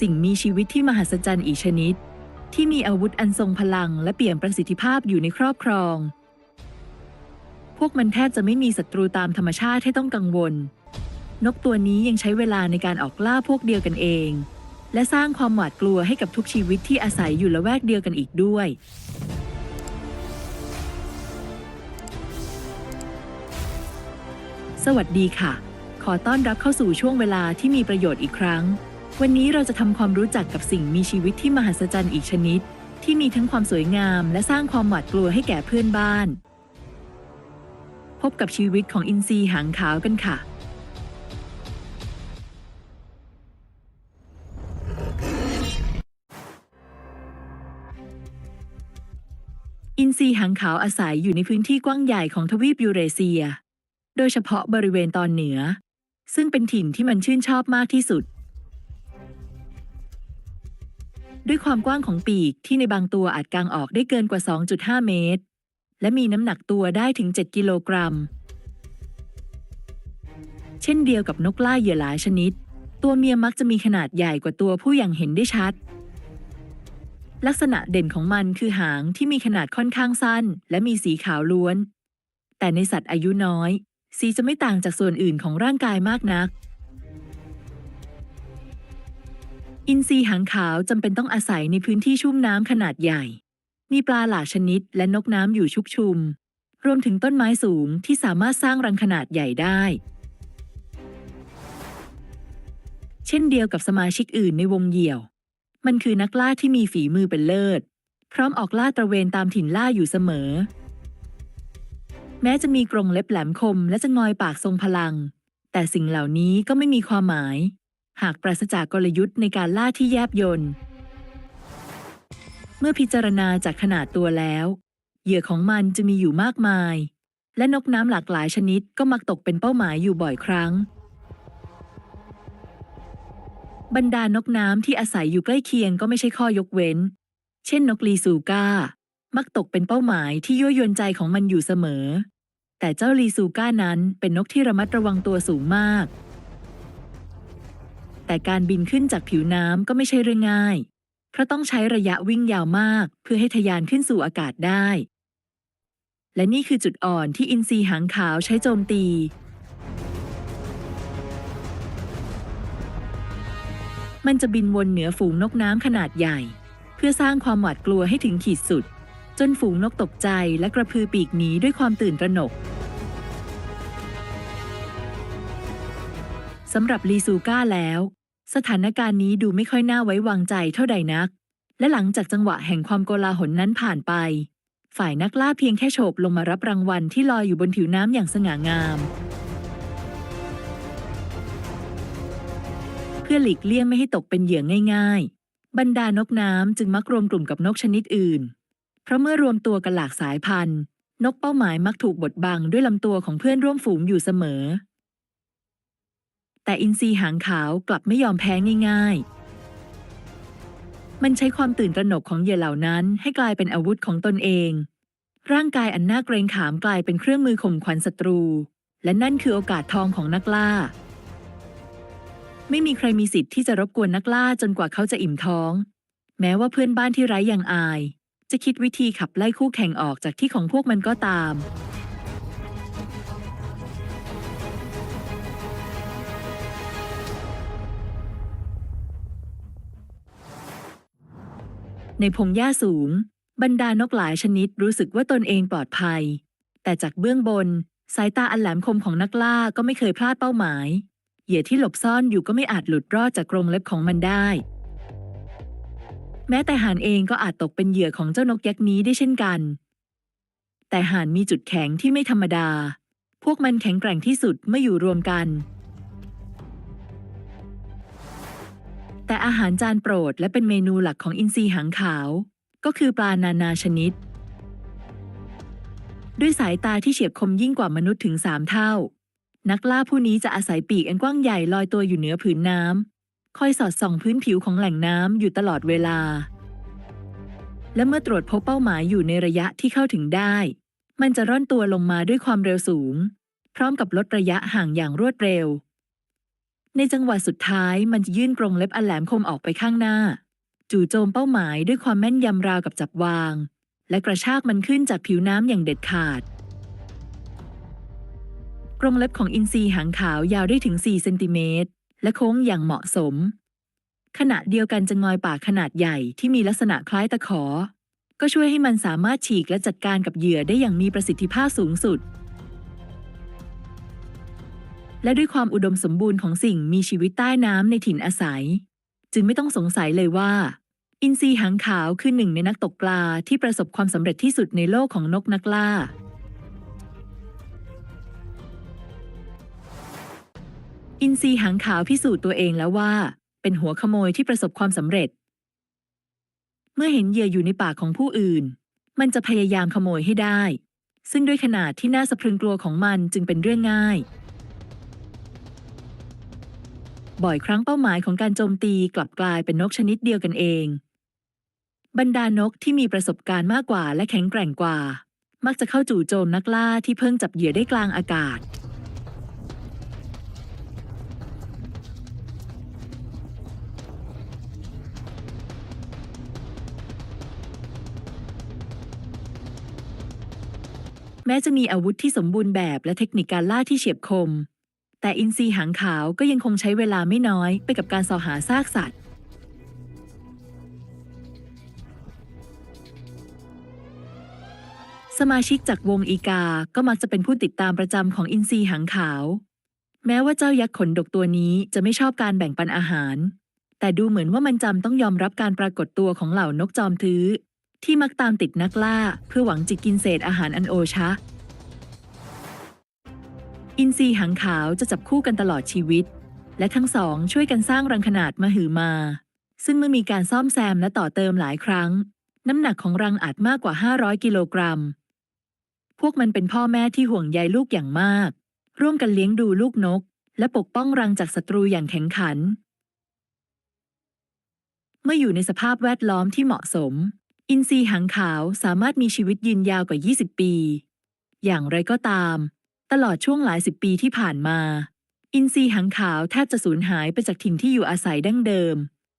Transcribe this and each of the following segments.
สิ่งมีชีวิตที่มหัศจรรย์อีกชนิด ที่มีอาวุธอันทรงพลังและเปี่ยมประสิทธิภาพอยู่ในครอบครอง พวกมันแทบจะไม่มีศัตรูตามธรรมชาติให้ต้องกังวล นกตัวนี้ยังใช้เวลาในการออกล่าพวกเดียวกันเอง และสร้างความหวาดกลัวให้กับทุกชีวิตที่อาศัยอยู่ละแวกเดียวกันอีกด้วยสวัสดีค่ะ ขอต้อนรับเข้าสู่ช่วงเวลาที่มีประโยชน์อีกครั้ง วันนี้เราจะทำความรู้จักกับสิ่งมีชีวิตที่มหัศจรรย์อีกชนิด ที่มีทั้งความสวยงามและสร้างความหวาดกลัวให้แก่เพื่อนบ้าน พบกับชีวิตของอินทรีหางขาวกันค่ะอินทรีหางขาวอาศัยอยู่ในพื้นที่กว้างใหญ่ของทวีปยูเรเซีย โดยเฉพาะบริเวณตอนเหนือ ซึ่งเป็นถิ่นที่มันชื่นชอบมากที่สุด ด้วยความกว้างของปีกที่ในบางตัวอาจกางออกได้เกินกว่า 2.5 เมตร และมีน้ำหนักตัวได้ถึง 7 กิโลกรัม เช่นเดียวกับนกล่าเหยื่อหลายชนิด ตัวเมียมักจะมีขนาดใหญ่กว่าตัวผู้อย่างเห็นได้ชัด ลักษณะเด่นของมันคือหางที่มีขนาดค่อนข้างสั้น และมีสีขาวล้วน แต่ในสัตว์อายุน้อย สีจะไม่ต่างจากส่วนอื่นของร่างกายมากนัก อินทรีหางขาวจำเป็นต้องอาศัยในพื้นที่ชุ่มน้ำขนาดใหญ่ มีปลาหลากชนิดและนกน้ำอยู่ชุกชุม รวมถึงต้นไม้สูงที่สามารถสร้างรังขนาดใหญ่ได้ เช่นเดียวกับสมาชิกอื่นในวงเหยี่ยว มันคือนักล่าที่มีฝีมือเป็นเลิศ พร้อมออกล่าตระเวนตามถิ่นล่าอยู่เสมอ แม้จะมีกรงเล็บแหลมคมและจะงอยปากทรงพลัง แต่สิ่งเหล่านี้ก็ไม่มีความหมาย หากปราศจากกลยุทธ์ในการล่าที่แยบยลเมื่อพิจารณาจากขนาดตัวแล้ว เหยื่อของมันจะมีอยู่มากมาย และนกน้ำหลากหลายชนิดก็มักตกเป็นเป้าหมายอยู่บ่อยครั้ง บรรดานกน้ำที่อาศัยอยู่ใกล้เคียงก็ไม่ใช่ข้อยกเว้น เช่น นกลีซูก้า มักตกเป็นเป้าหมายที่ยั่วยวนใจของมันอยู่เสมอ แต่เจ้าลีซูก้านั้นเป็นนกที่ระมัดระวังตัวสูงมาก แต่การบินขึ้นจากผิวน้ำก็ไม่ใช่เรื่องง่าย เพราะต้องใช้ระยะวิ่งยาวมาก เพื่อให้ทะยานขึ้นสู่อากาศได้ และนี่คือจุดอ่อนที่อินทรีหางขาวใช้โจมตี มันจะบินวนเหนือฝูงนกน้ำขนาดใหญ่ เพื่อสร้างความหวาดกลัวให้ถึงขีดสุด จนฝูงนกตกใจและกระพือปีกหนีด้วยความตื่นตระหนกสำหรับลีซูก้าแล้ว สถานการณ์นี้ดูไม่ค่อยน่าไว้วางใจเท่าใดนัก และหลังจากจังหวะแห่งความโกลาหลนั้นผ่านไป ฝ่ายนักล่าเพียงแค่โฉบลงมารับรางวัลที่ลอยอยู่บนผิวน้ำอย่างสง่างาม เพื่อหลีกเลี่ยงไม่ให้ตกเป็นเหยื่อง่าย ๆ บรรดานกน้ำจึงมักรวมกลุ่มกับนกชนิดอื่น เพราะเมื่อรวมตัวกันหลากสายพันธุ์ นกเป้าหมายมักถูกบดบังด้วยลำตัวของเพื่อนร่วมฝูงอยู่เสมอ แต่อินทรีหางขาวกลับไม่ยอมแพ้ง่าย ๆ มันใช้ความตื่นตระหนกของเหยื่อเหล่านั้นให้กลายเป็นอาวุธของตนเอง ร่างกายอันน่าเกรงขามกลายเป็นเครื่องมือข่มขวัญศัตรู และนั่นคือโอกาสทองของนักล่า ไม่มีใครมีสิทธิ์ที่จะรบกวนนักล่าจนกว่าเขาจะอิ่มท้อง แม้ว่าเพื่อนบ้านที่ไร้ย่างอาย จะคิดวิธีขับไล่คู่แข่งออกจากที่ของพวกมันก็ตาม ในพงหญ้าสูง บรรดานกหลายชนิดรู้สึกว่าตนเองปลอดภัย แต่จากเบื้องบน สายตาอันแหลมคมของนักล่าก็ไม่เคยพลาดเป้าหมาย เหยื่อที่หลบซ่อนอยู่ก็ไม่อาจหลุดรอดจากกรงเล็บของมันได้ แม้แต่ห่านเองก็อาจตกเป็นเหยื่อของเจ้านกยักษ์นี้ได้เช่นกัน แต่ห่านมีจุดแข็งที่ไม่ธรรมดา พวกมันแข็งแกร่งที่สุดเมื่ออยู่รวมกัน แต่อาหารจานโปรดและเป็นเมนูหลักของอินทรีหางขาว ก็คือปลานานาชนิด ด้วยสายตาที่เฉียบคมยิ่งกว่ามนุษย์ถึงสามเท่า นักล่าผู้นี้จะอาศัยปีกอันกว้างใหญ่ลอยตัวอยู่เหนือผืนน้ำคอยสอดส่องพื้นผิวของแหล่งน้ำอยู่ตลอดเวลา และเมื่อตรวจพบเป้าหมายอยู่ในระยะที่เข้าถึงได้ มันจะร่อนตัวลงมาด้วยความเร็วสูง พร้อมกับลดระยะห่างอย่างรวดเร็ว ในจังหวะสุดท้ายมันจะยื่นกรงเล็บอันแหลมคมออกไปข้างหน้า จู่โจมเป้าหมายด้วยความแม่นยำราวกับจับวาง และกระชากมันขึ้นจากผิวน้ำอย่างเด็ดขาด กรงเล็บของอินทรีหางขาวยาวได้ถึง 4 เซนติเมตร และโค้งอย่างเหมาะสม ขณะเดียวกันจะงอยปากขนาดใหญ่ที่มีลักษณะคล้ายตะขอ ก็ช่วยให้มันสามารถฉีกและจัดการกับเหยื่อได้อย่างมีประสิทธิภาพสูงสุด และด้วยความอุดมสมบูรณ์ของสิ่งมีชีวิตใต้น้ำในถิ่นอาศัย จึงไม่ต้องสงสัยเลยว่า อินทรีหางขาวคือหนึ่งในนักตกปลาที่ประสบความสำเร็จที่สุดในโลกของนกนักล่า อินทรีหางขาวพิสูจน์ตัวเองแล้วว่า เป็นหัวขโมยที่ประสบความสำเร็จ เมื่อเห็นเหยื่ออยู่ในปากของผู้อื่น มันจะพยายามขโมยให้ได้ ซึ่งด้วยขนาดที่น่าสะพรึงกลัวของมันจึงเป็นเรื่องง่าย บ่อยครั้งเป้าหมายของการโจมตีกลับกลายเป็นนกชนิดเดียวกันเอง บรรดานกที่มีประสบการณ์มากกว่าและแข็งแกร่งกว่า มักจะเข้าจู่โจมนักล่าที่เพิ่งจับเหยื่อได้กลางอากาศ แม้จะมีอาวุธที่สมบูรณ์แบบและเทคนิคการล่าที่เฉียบคม แต่อินทรีหางขาวก็ยังคงใช้เวลาไม่น้อยไปกับการสอหาซากสัตว์ สมาชิกจากวงอีกา ก็มักจะเป็นผู้ติดตามประจำของอินทรีหางขาว แม้ว่าเจ้ายักษ์ขนดกตัวนี้จะไม่ชอบการแบ่งปันอาหาร แต่ดูเหมือนว่ามันจำต้องยอมรับการปรากฏตัวของเหล่านกจอมทื้อ ที่มักตามติดนักล่าเพื่อหวังจิกกินเศษอาหารอันโอชะ อินทรีหางขาวจะจับคู่กันตลอดชีวิต และทั้งสองช่วยกันสร้างรังขนาดมหึมา ซึ่งเมื่อมีการซ่อมแซมและต่อเติมหลายครั้ง น้ำหนักของรังอาจมากกว่า 500 กิโลกรัม พวกมันเป็นพ่อแม่ที่ห่วงใยลูกอย่างมาก ร่วมกันเลี้ยงดูลูกนก และปกป้องรังจากศัตรูอย่างแข็งขัน เมื่ออยู่ในสภาพแวดล้อมที่เหมาะสม อินทรีหางขาวสามารถมีชีวิตยืนยาวกว่า 20 ปี อย่างไรก็ตาม ตลอดช่วงหลายสิบปีที่ผ่านมา อินทรีหางขาวแทบจะสูญหายไปจากถิ่นที่อยู่อาศัยดั้งเดิม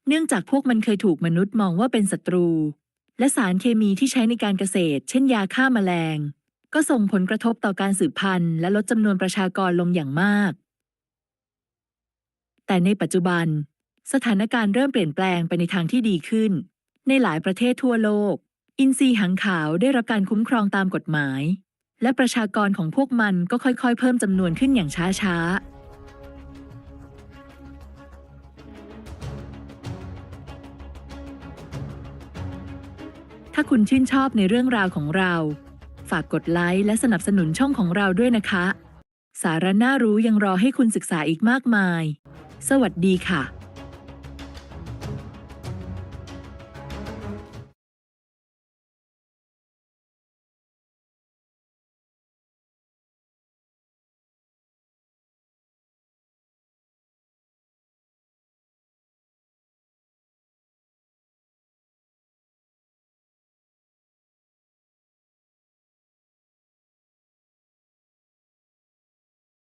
เนื่องจากพวกมันเคยถูกมนุษย์มองว่าเป็นศัตรู และสารเคมีที่ใช้ในการเกษตร เช่นยาฆ่าแมลง ก็ส่งผลกระทบต่อการสืบพันธุ์ และลดจำนวนประชากรลงอย่างมาก แต่ในปัจจุบัน สถานการณ์เริ่มเปลี่ยนแปลงไปในทางที่ดีขึ้น ในหลายประเทศทั่วโลก อินทรีหางขาวได้รับการคุ้มครองตามกฎหมาย และประชากรของพวกมันก็ค่อยๆ เพิ่มจำนวนขึ้นอย่างช้าๆถ้าคุณชื่นชอบในเรื่องราวของเรา ฝากกดไลค์และสนับสนุนช่องของเราด้วยนะคะ สาระน่ารู้ยังรอให้คุณศึกษาอีกมากมาย สวัสดีค่ะ